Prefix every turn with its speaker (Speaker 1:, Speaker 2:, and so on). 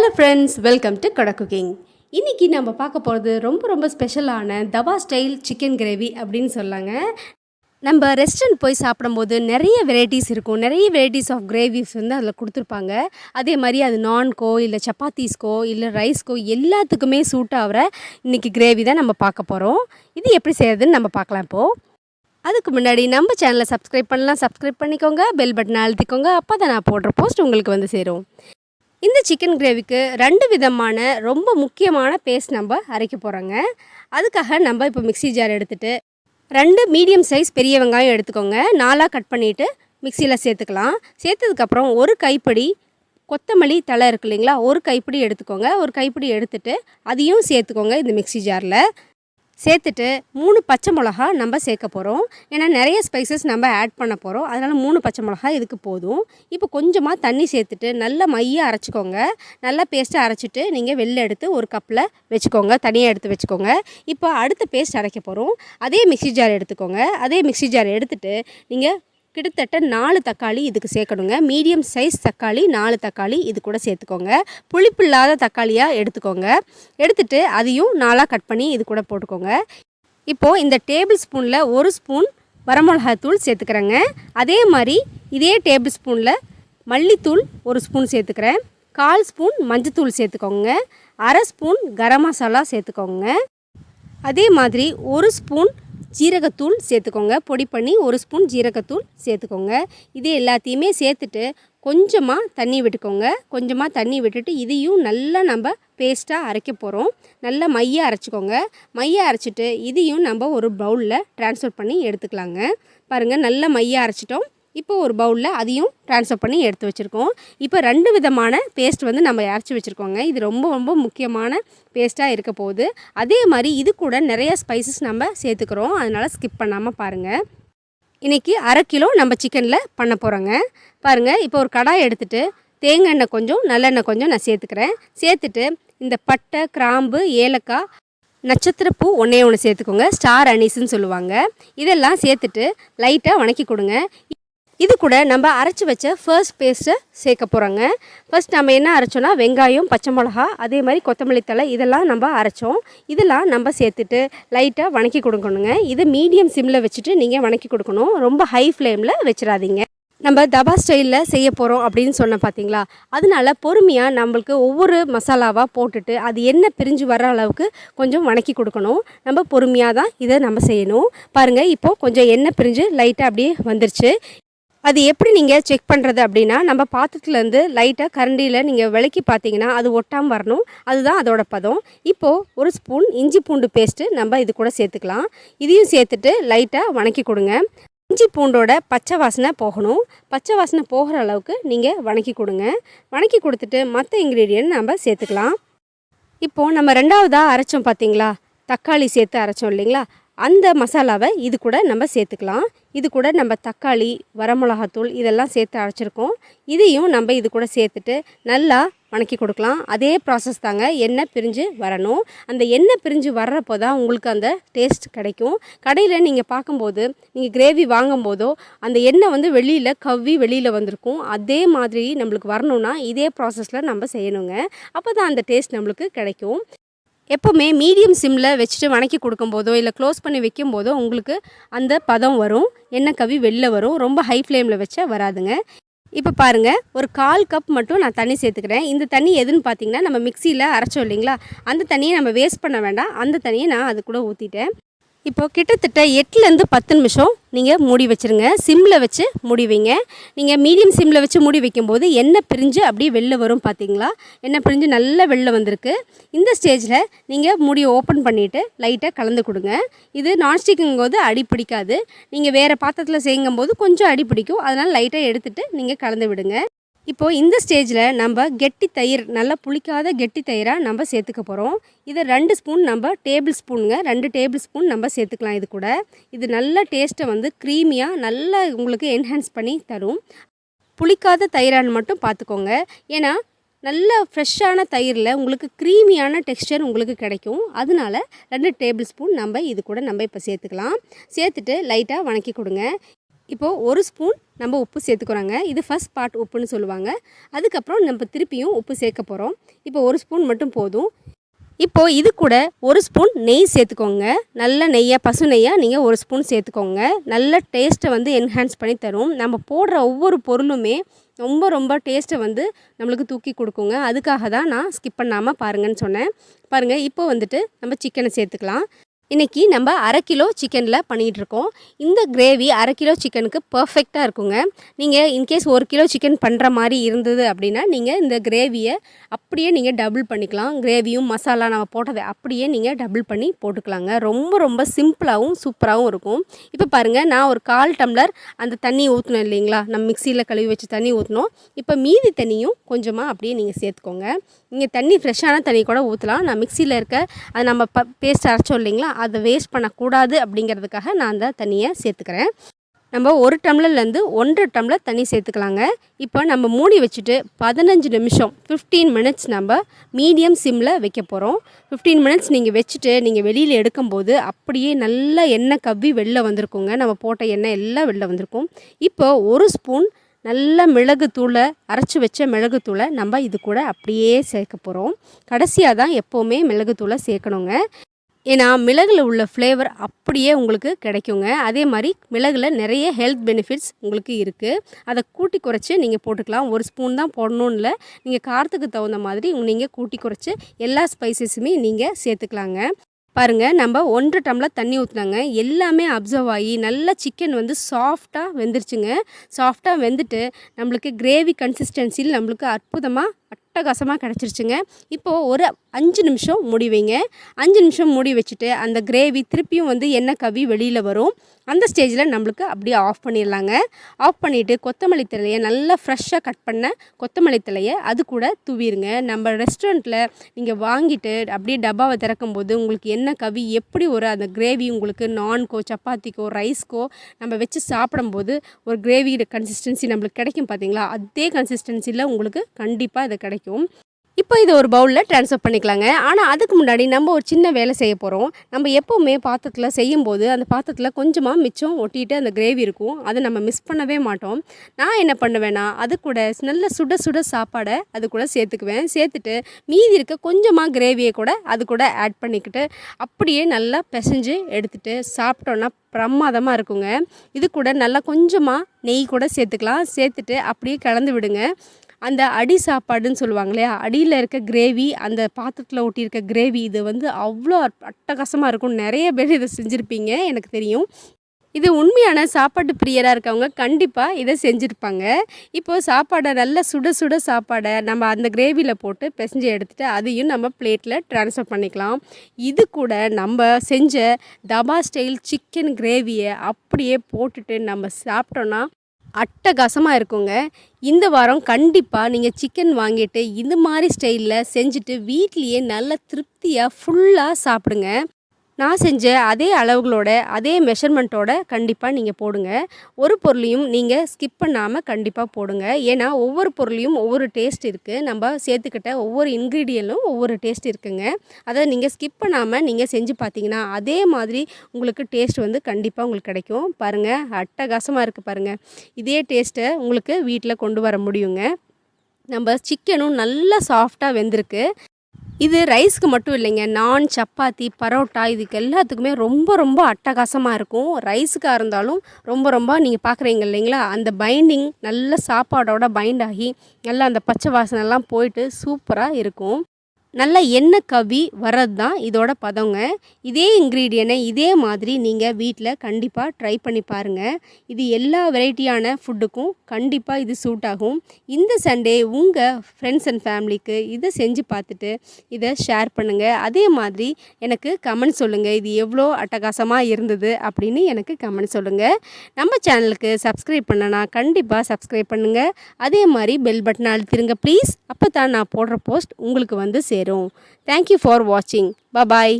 Speaker 1: Hello friends welcome to கடை cooking இன்றைக்கி நம்ம பார்க்க போகிறது ரொம்ப ரொம்ப ஸ்பெஷலான தவா ஸ்டைல் சிக்கன் கிரேவி அப்படின்னு சொல்லாங்க. நம்ம ரெஸ்டாரண்ட் போய் சாப்பிடும்போது நிறைய வெரைட்டிஸ் இருக்கும். நிறைய வெரைட்டிஸ் ஆஃப் கிரேவிஸ் வந்து அதில் கொடுத்துருப்பாங்க. அதே மாதிரி அது நான்கோ இல்லை சப்பாத்திஸ்க்கோ இல்லை ரைஸ்க்கோ எல்லாத்துக்குமே சூட் ஆகிற இன்றைக்கி கிரேவி தான் நம்ம பார்க்க போகிறோம் இது எப்படி செய்யறதுன்னு நம்ம பார்க்கலாம் இப்போது அதுக்கு முன்னாடி நம்ம சேனலை சப்ஸ்கிரைப் பண்ணலாம். சப்ஸ்கிரைப் பண்ணிக்கோங்க. பெல் பட்டனை அழுத்திக்கோங்க. அப்போ தான் நான் போடுற போஸ்ட் உங்களுக்கு வந்து சேரும். இந்த சிக்கன் கிரேவிக்கு ரெண்டு விதமான ரொம்ப முக்கியமான பேஸ்ட் நம்ம அரைக்க போகிறோங்க அதுக்காக நம்ம இப்போ மிக்ஸி ஜார் எடுத்துகிட்டு ரெண்டு மீடியம் சைஸ் பெரிய வெங்காயம் எடுத்துக்கோங்க. நாலாக கட் பண்ணிவிட்டு மிக்சியில் சேர்த்துக்கலாம். சேர்த்ததுக்கப்புறம் ஒரு கைப்பிடி கொத்தமல்லி தழை இருக்கு இல்லைங்களா? ஒரு கைப்பிடி எடுத்துக்கோங்க. ஒரு கைப்பிடி எடுத்துகிட்டு அதையும் சேர்த்துக்கோங்க இந்த மிக்ஸி ஜாரில் சேர்த்துட்டு மூணு பச்சை மிளகா நம்ம சேர்க்க போகிறோம் ஏன்னா நிறைய ஸ்பைசஸ் நம்ம ஆட் பண்ண போகிறோம் அதனால் மூணு பச்சை மிளகா இதுக்கு போதும். இப்போ கொஞ்சமாக தண்ணி சேர்த்துட்டு நல்லா மையாக அரைச்சிக்கோங்க. நல்லா பேஸ்ட்டாக அரைச்சிட்டு நீங்கள் வெளில எடுத்து ஒரு கப்பில் வச்சுக்கோங்க. தனியாக எடுத்து வச்சுக்கோங்க. இப்போ அடுத்த பேஸ்ட் அரைக்க போகிறோம் அதே மிக்ஸி ஜார் எடுத்துக்கோங்க. அதே மிக்ஸி ஜார் எடுத்துகிட்டு நீங்கள் கிட்டத்தட்ட நாலு தக்காளி இதுக்கு சேர்க்கணுங்க. மீடியம் சைஸ் தக்காளி நாலு தக்காளி இது கூட சேர்த்துக்கோங்க. புளிப்பு இல்லாத தக்காளியாக எடுத்துக்கோங்க. எடுத்துட்டு அதையும் நாலாக கட் பண்ணி இது கூட போட்டுக்கோங்க. இப்போது இந்த டேபிள் ஸ்பூனில் ஒரு ஸ்பூன் வரமிளகாத்தூள் சேர்த்துக்கிறேங்க. அதே மாதிரி இதே டேபிள் ஸ்பூனில் மல்லித்தூள் ஒரு ஸ்பூன் சேர்த்துக்கிறேன். கால் ஸ்பூன் மஞ்சத்தூள் சேர்த்துக்கோங்க. அரை ஸ்பூன் கரம் மசாலா சேர்த்துக்கோங்க. அதே மாதிரி ஒரு ஸ்பூன் ஜீரகத்தூள் சேர்த்துக்கோங்க. பொடி பண்ணி ஒரு ஸ்பூன் ஜீரகத்தூள் சேர்த்துக்கோங்க. இது எல்லாத்தையுமே சேர்த்துட்டு கொஞ்சமாக தண்ணி விட்டுக்கோங்க. கொஞ்சமாக தண்ணி விட்டுட்டு இதையும் நல்லா நம்ம பேஸ்ட்டாக அரைக்க போகிறோம் நல்லா மைய அரைச்சிக்கோங்க. மையை அரைச்சிட்டு இதையும் நம்ம ஒரு பவுலில் ட்ரான்ஸ்ஃபர் பண்ணி எடுத்துக்கலாங்க. பாருங்கள் நல்லா மைய அரைச்சிட்டோம். இப்போ ஒரு பவுலில் அதையும் ட்ரான்ஸ்ஃபர் பண்ணி எடுத்து வச்சுருக்கோம். இப்போ ரெண்டு விதமான பேஸ்ட் வந்து நம்ம அரைச்சி வச்சுருக்கோங்க. இது ரொம்ப ரொம்ப முக்கியமான பேஸ்ட்டாக இருக்க போகுது. அதே மாதிரி இது கூட நிறையா ஸ்பைசஸ் நம்ம சேர்த்துக்கிறோம். அதனால் ஸ்கிப் பண்ணாமல் பாருங்கள் இன்றைக்கி அரை கிலோ நம்ம சிக்கனில் பண்ண போகிறோங்க பாருங்கள் இப்போ ஒரு கடாய் எடுத்துகிட்டு தேங்காய் எண்ணெய் கொஞ்சம் நல்லெண்ணெய் கொஞ்சம் நான் சேர்த்துக்கிறேன். சேர்த்துட்டு இந்த பட்டை கிராம்பு ஏலக்காய் நட்சத்திரப்பூ ஒன்றே ஒன்று சேர்த்துக்கோங்க. ஸ்டார் அனீஸ்ன்னு சொல்லுவாங்க. இதெல்லாம் சேர்த்துட்டு லைட்டாக வணக்கி கொடுங்க. இது கூட நம்ம அரைச்சி வச்ச ஃபர்ஸ்ட் பேஸ்ட்டை சேர்க்க போகிறோங்க ஃபர்ஸ்ட் நம்ம என்ன அரைச்சோன்னா வெங்காயம் பச்சை மிளகா அதே மாதிரி கொத்தமல்லி தழை இதெல்லாம் நம்ம அரைச்சோம். இதெல்லாம் நம்ம சேர்த்துட்டு லைட்டாக வணக்கி கொடுக்கணுங்க. இது மீடியம் சிம்மில் வச்சுட்டு நீங்கள் வணக்கி கொடுக்கணும். ரொம்ப ஹை ஃப்ளேமில் வச்சிடாதீங்க. நம்ம தபா ஸ்டைலில் செய்ய போகிறோம் அப்படின்னு சொன்ன பார்த்தீங்களா அதனால பொறுமையாக நம்மளுக்கு ஒவ்வொரு மசாலாவாக போட்டுட்டு அது என்ன பிரிஞ்சு வர அளவுக்கு கொஞ்சம் வணக்கி கொடுக்கணும். நம்ம பொறுமையாக தான் இதை நம்ம செய்யணும். பாருங்கள் இப்போது கொஞ்சம் எண்ணெய் பிரிஞ்சு லைட்டாக அப்படியே வந்துருச்சு. அது எப்படி நீங்கள் செக் பண்ணுறது அப்படின்னா நம்ம பாத்திரத்துலேருந்து லைட்டாக கரண்டியில் நீங்கள் விளக்கி பார்த்தீங்கன்னா அது ஒட்டாமல் வரணும். அதுதான் அதோட பதம். இப்போது ஒரு ஸ்பூன் இஞ்சி பூண்டு பேஸ்ட்டு நம்ம இது கூட சேர்த்துக்கலாம். இதையும் சேர்த்துட்டு லைட்டாக வணக்கி கொடுங்க. இஞ்சி பூண்டோட பச்சை வாசனை போகணும். பச்சை வாசனை போகிற அளவுக்கு நீங்கள் வணக்கி கொடுங்க. வணக்கி கொடுத்துட்டு மற்ற இன்க்ரீடியன்ட் நம்ம சேர்த்துக்கலாம். இப்போது நம்ம ரெண்டாவதாக அரைச்சோம் பார்த்தீங்களா? தக்காளி சேர்த்து அரைச்சோம் இல்லைங்களா? அந்த மசாலாவை இது கூட நம்ம சேர்த்துக்கலாம். இது கூட நம்ம தக்காளி வரமிளகாத்தூள் இதெல்லாம் சேர்த்து அரைச்சிருக்கோம். இதையும் நம்ம இது கூட சேர்த்துட்டு நல்லா வணக்கி கொடுக்கலாம். அதே ப்ராசஸ் தாங்க எண்ணெய் பிரிஞ்சு வரணும். அந்த எண்ணெய் பிரிஞ்சு வர்றப்போ தான் உங்களுக்கு அந்த டேஸ்ட் கிடைக்கும். கடையில் நீங்கள் பார்க்கும்போது நீங்கள் கிரேவி வாங்கும் போதோ அந்த எண்ணெய் வந்து வெளியில் கவ்வி வெளியில் வந்திருக்கும். அதே மாதிரி நம்மளுக்கு வரணும்னா இதே ப்ராசஸில் நம்ம செய்யணுங்க. அப்போ தான் அந்த டேஸ்ட் நம்மளுக்கு கிடைக்கும். எப்போவுமே மீடியம் சிம்மில் வச்சுட்டு வணக்கி கொடுக்கும்போதோ இல்லை க்ளோஸ் பண்ணி வைக்கும்போதோ உங்களுக்கு அந்த பதம் வரும். எண்ணெய் கவி வெளில வரும். ரொம்ப ஹை ஃப்ளேமில் வச்சா வராதுங்க. இப்போ பாருங்கள் ஒரு கால் கப் மட்டும் நான் தண்ணி சேர்த்துக்கிறேன். இந்த தண்ணி எதுன்னு பார்த்தீங்கன்னா நம்ம மிக்சியில் அரைச்சோம் இல்லைங்களா? அந்த தண்ணியை நம்ம வேஸ்ட் பண்ண வேண்டாம். அந்த தண்ணியை நான் அது கூட ஊற்றிட்டேன் இப்போ கிட்டத்தட்ட எட்டுலேருந்து பத்து நிமிஷம் நீங்கள் மூடி வச்சுருங்க. சிம்மில் வச்சு மூடி வைங்க. நீங்கள் மீடியம் சிம்மில் வச்சு மூடி வைக்கும்போது எண்ணெய் பிரிஞ்சு அப்படியே வெளில வரும் பார்த்தீங்களா எண்ணெய் பிரிஞ்சு நல்லா வெளில வந்திருக்கு. இந்த ஸ்டேஜில் நீங்கள் மூடியை ஓப்பன் பண்ணிவிட்டு லைட்டாக கலந்து கொடுங்க. இது நான்ஸ்டிக்கும்போது அடி பிடிக்காது. நீங்கள் வேறு பாத்திரத்தில் செய்யும்போது கொஞ்சம் அடி பிடிக்கும். அதனால் லைட்டாக எடுத்துகிட்டு நீங்கள் கலந்து விடுங்க. இப்போது இந்த ஸ்டேஜில் நம்ம கெட்டி தயிர் நல்லா புளிக்காத கெட்டி தயிராக நம்ம சேர்த்துக்க போகிறோம் இதை ரெண்டு ஸ்பூன் நம்ம டேபிள் ஸ்பூனுங்க. ரெண்டு டேபிள் ஸ்பூன் நம்ம சேர்த்துக்கலாம் இது கூட. இது நல்ல டேஸ்ட்டை வந்து க்ரீமியாக நல்லா உங்களுக்கு என்ஹான்ஸ் பண்ணி தரும். புளிக்காத தயிரான்னு மட்டும் பார்த்துக்கோங்க. ஏன்னா நல்ல ஃப்ரெஷ்ஷான தயிரில் உங்களுக்கு க்ரீமியான டெக்ஸ்டர் உங்களுக்கு கிடைக்கும். அதனால ரெண்டு டேபிள் ஸ்பூன் நம்ம இது கூட நம்ம இப்போ சேர்த்துக்கலாம். சேர்த்துட்டு லைட்டாக வணக்கி கொடுங்க. இப்போது ஒரு ஸ்பூன் நம்ம உப்பு சேர்த்துக்கிறோங்க. இது ஃபஸ்ட் பார்ட் உப்புன்னு சொல்லுவாங்க. அதுக்கப்புறம் நம்ம திருப்பியும் உப்பு சேர்க்க போகிறோம் இப்போ ஒரு ஸ்பூன் மட்டும் போதும். இப்போது இது கூட ஒரு ஸ்பூன் நெய் சேர்த்துக்கோங்க. நல்ல நெய்யாக பசு நெய்யாக நீங்கள் ஒரு ஸ்பூன் சேர்த்துக்கோங்க. நல்ல டேஸ்ட்டை வந்து என்ஹான்ஸ் பண்ணி தரும். நம்ம போடுற ஒவ்வொரு பொருளுமே ரொம்ப ரொம்ப டேஸ்ட்டை வந்து நம்மளுக்கு தூக்கி கொடுக்குங்க. அதுக்காக தான் நான் ஸ்கிப் பண்ணாமல் பாருங்கன்னு சொன்னேன். பாருங்கள் இப்போ வந்துட்டு நம்ம சிக்கனை சேர்த்துக்கலாம். இன்றைக்கி நம்ம அரை கிலோ சிக்கனில் பண்ணிகிட்ருக்கோம் இந்த கிரேவி அரை கிலோ சிக்கனுக்கு பர்ஃபெக்டாக இருக்குங்க. நீங்கள் இன்கேஸ் ஒரு கிலோ சிக்கன் பண்ணுற மாதிரி இருந்தது அப்படின்னா நீங்கள் இந்த கிரேவியை அப்படியே நீங்கள் டபுள் பண்ணிக்கலாம். கிரேவியும் மசாலா நம்ம போட்டதை அப்படியே நீங்கள் டபுள் பண்ணி போட்டுக்கலாங்க. ரொம்ப ரொம்ப சிம்பிளாகவும் சூப்பராகவும் இருக்கும். இப்போ பாருங்கள் நான் ஒரு கால் டம்ளர் அந்த தண்ணி ஊற்றணும் இல்லைங்களா? நம்ம மிக்சியில் கழுவி வச்சு தண்ணி ஊற்றணும் இப்போ மீதி தண்ணியும் கொஞ்சமாக அப்படியே நீங்கள் சேர்த்துக்கோங்க. நீங்கள் தண்ணி ஃப்ரெஷ்ஷான தண்ணி கூட ஊற்றலாம் நான் மிக்சியில் இருக்க அது நம்ம ப பேஸ்ட் அரைச்சோம் இல்லைங்களா அதை வேஸ்ட் பண்ணக்கூடாது அப்படிங்கிறதுக்காக நான் அந்த தண்ணியை சேர்த்துக்கிறேன். நம்ம ஒரு டம்ளர்லேருந்து ஒன்றரை டம்ளர் தண்ணி சேர்த்துக்கலாங்க. இப்போ நம்ம மூடி வச்சுட்டு பதினஞ்சு நிமிஷம் ஃபிஃப்டீன் மினிட்ஸ் நம்ம மீடியம் சிம்மில் வைக்க போகிறோம் ஃபிஃப்டீன் மினிட்ஸ் நீங்கள் வச்சுட்டு நீங்கள் வெளியில் எடுக்கும்போது அப்படியே நல்லா எண்ணெய் கவ்வி வெளில வந்திருக்குங்க. நம்ம போட்ட எண்ணெய் எல்லாம் வெளில வந்திருக்கும். இப்போ ஒரு ஸ்பூன் நல்ல மிளகுத்தூளை அரைச்சி வச்ச மிளகுத்தூளை நம்ம இது கூட அப்படியே சேர்க்க போகிறோம் கடைசியாக தான் எப்போவுமே மிளகுத்தூளை சேர்க்கணுங்க. ஏன்னா மிளகில் உள்ள ஃப்ளேவர் அப்படியே உங்களுக்கு கிடைக்குங்க. அதே மாதிரி மிளகில் நிறைய ஹெல்த் பெனிஃபிட்ஸ் உங்களுக்கு இருக்குது அதை கூட்டி குறைச்சி நீங்கள் போட்டுக்கலாம். ஒரு ஸ்பூன் தான் போடணும்னு இல்லை. நீங்கள் காரத்துக்கு தகுந்த மாதிரி நீங்கள் கூட்டி குறைச்சி எல்லா ஸ்பைசஸுமே நீங்கள் சேர்த்துக்கலாங்க. பாருங்கள் நம்ம ஒன்றரை டம்ளர் தண்ணி ஊற்றுனாங்க எல்லாமே அப்சர்வ் ஆகி நல்லா சிக்கன் வந்து சாஃப்டாக வெந்துருச்சுங்க. சாஃப்டாக வெந்துட்டு நம்மளுக்கு கிரேவி கன்சிஸ்டன்சியில் நம்மளுக்கு அற்புதமாக அட்டகாசமாக கிடச்சிருச்சுங்க. இப்போது ஒரு அஞ்சு நிமிஷம் மூடி வைங்க. அஞ்சு நிமிஷம் மூடி வச்சுட்டு அந்த கிரேவி திருப்பியும் வந்து எண்ணெய் கவி வெளியில் வரும். அந்த ஸ்டேஜில் நம்மளுக்கு அப்படியே ஆஃப் பண்ணிடலாங்க. ஆஃப் பண்ணிவிட்டு கொத்தமல்லி தலையை நல்லா ஃப்ரெஷ்ஷாக கட் பண்ண கொத்தமல்லி தலையை அது கூட தூவிடுங்க நம்ம ரெஸ்டாரண்ட்டில் நீங்கள் வாங்கிட்டு அப்படியே டப்பாவை திறக்கும்போது உங்களுக்கு என்ன கவி எப்படி ஒரு அந்த கிரேவி உங்களுக்கு நான்கோ சப்பாத்திக்கோ ரைஸ்க்கோ நம்ம வச்சு சாப்பிடும்போது ஒரு கிரேவி கன்சிஸ்டன்சி நம்மளுக்கு கிடைக்கும் பார்த்தீங்களா அதே கன்சிஸ்டன்சியில் உங்களுக்கு கண்டிப்பாக இது கிடைக்கும். இப்போ இதை ஒரு பவுலில் ட்ரான்ஸ்ஃபர் பண்ணிக்கலாங்க. ஆனால் அதுக்கு முன்னாடி நம்ம ஒரு சின்ன வேலை செய்ய போகிறோம் நம்ம எப்போவுமே பாத்திரத்தில் செய்யும்போது அந்த பாத்திரத்தில் கொஞ்சமாக மிச்சம் ஒட்டிட்டு அந்த கிரேவி இருக்கும். அதை நம்ம மிஸ் பண்ணவே மாட்டோம். நான் என்ன பண்ணுவேன்னா அது கூட நல்ல சுட சுட சாப்பாடை அது கூட சேர்த்துக்குவேன். சேர்த்துட்டு மீதி இருக்க கொஞ்சமாக கிரேவியை கூட அது கூட ஆட் பண்ணிக்கிட்டு அப்படியே நல்லா பிசைஞ்சு எடுத்துகிட்டு சாப்பிட்டோன்னா பிரமாதமாக இருக்குங்க. இது கூட நல்லா கொஞ்சமாக நெய் கூட சேர்த்துக்கலாம். சேர்த்துட்டு அப்படியே கலந்து விடுங்க. அந்த அடி சாப்பாடுன்னு சொல்லுவாங்க இல்லையா? அடியில் இருக்க கிரேவி அந்த பாத்திரத்தில் ஒட்டியிருக்க கிரேவி இது வந்து அவ்வளோ அட்டகாசமாக இருக்கும் நிறைய பேர் இதை செஞ்சுருப்பீங்க எனக்கு தெரியும். இது உண்மையான சாப்பாட்டு பிரியராக இருக்கவங்க கண்டிப்பாக இதை செஞ்சுருப்பாங்க. இப்போது சாப்பாடை நல்ல சுட சுட சாப்பாடை நம்ம அந்த கிரேவியில் போட்டு பிசைஞ்சு எடுத்துகிட்டு அதையும் நம்ம பிளேட்டில் ட்ரான்ஸ்ஃபர் பண்ணிக்கலாம். இது கூட நம்ம செஞ்ச தபா ஸ்டைல் சிக்கன் கிரேவியை அப்படியே போட்டுட்டு நம்ம சாப்பிட்டோன்னா அட்டகாசமாக இருக்குங்க. இந்த வாரம் கண்டிப்பாக நீங்கள் சிக்கன் வாங்கிட்டு இந்த மாதிரி ஸ்டைலில் செஞ்சுட்டு வீட்லேயே நல்ல திருப்தியாக ஃபுல்லாக சாப்பிடுங்க. நான் செஞ்ச அதே அளவுகளோட அதே மெஷர்மெண்ட்டோட கண்டிப்பாக நீங்கள் போடுங்க. ஒரு பொருளையும் நீங்கள் ஸ்கிப் பண்ணாமல் கண்டிப்பாக போடுங்க. ஏன்னா ஒவ்வொரு பொருளையும் ஒவ்வொரு டேஸ்ட் இருக்குது நம்ம சேர்த்துக்கிட்ட ஒவ்வொரு இன்க்ரீடியண்ட்டும் ஒவ்வொரு டேஸ்ட் இருக்குங்க. அதை நீங்கள் ஸ்கிப் பண்ணாமல் நீங்கள் செஞ்சு பார்த்தீங்கன்னா அதே மாதிரி உங்களுக்கு டேஸ்ட் வந்து கண்டிப்பாக உங்களுக்கு கிடைக்கும். பாருங்கள் அட்டகாசமாக இருக்குது பாருங்கள் இதே டேஸ்ட்டை உங்களுக்கு வீட்டில் கொண்டு வர முடியுங்க. நம்ம சிக்கனும் நல்லா சாஃப்டாக வெந்திருக்கு. இது ரைஸ்க்கு மட்டும் இல்லைங்க நான் சப்பாத்தி பரோட்டா இதுக்கு எல்லாத்துக்குமே ரொம்ப ரொம்ப அட்டகாசமாக இருக்கும். ரைஸுக்காக இருந்தாலும் ரொம்ப ரொம்ப நீங்கள் பார்க்குறீங்க இல்லைங்களா? அந்த பைண்டிங் நல்ல சாப்பாடோட பைண்ட் ஆகி நல்லா அந்த பச்சை வாசனைலாம் போயிட்டு சூப்பராக இருக்கும். நல்ல எண்ணெய் கவி வர்றது தான் இதோட பதங்க. இதே இன்க்ரீடியனை இதே மாதிரி நீங்கள் வீட்டில் கண்டிப்பாக ட்ரை பண்ணி பாருங்கள் இது எல்லா வெரைட்டியான ஃபுட்டுக்கும் கண்டிப்பாக இது சூட் ஆகும். இந்த சண்டே உங்கள் ஃப்ரெண்ட்ஸ் அண்ட் ஃபேமிலிக்கு இதை செஞ்சு பார்த்துட்டு இதை ஷேர் பண்ணுங்கள் அதே மாதிரி எனக்கு கமெண்ட் சொல்லுங்கள் இது எவ்வளோ அட்டகாசமாக இருந்தது அப்படின்னு எனக்கு கமெண்ட் சொல்லுங்கள் நம்ம சேனலுக்கு சப்ஸ்கிரைப் பண்ணனா கண்டிப்பாக சப்ஸ்கிரைப் பண்ணுங்கள் அதே மாதிரி பெல் பட்டன் அழுத்திருங்க ப்ளீஸ் அப்போ தான் நான் போடுற போஸ்ட் உங்களுக்கு வந்து சேரும் தேங்க்யூ ஃபார் வாட்சிங் பபாய்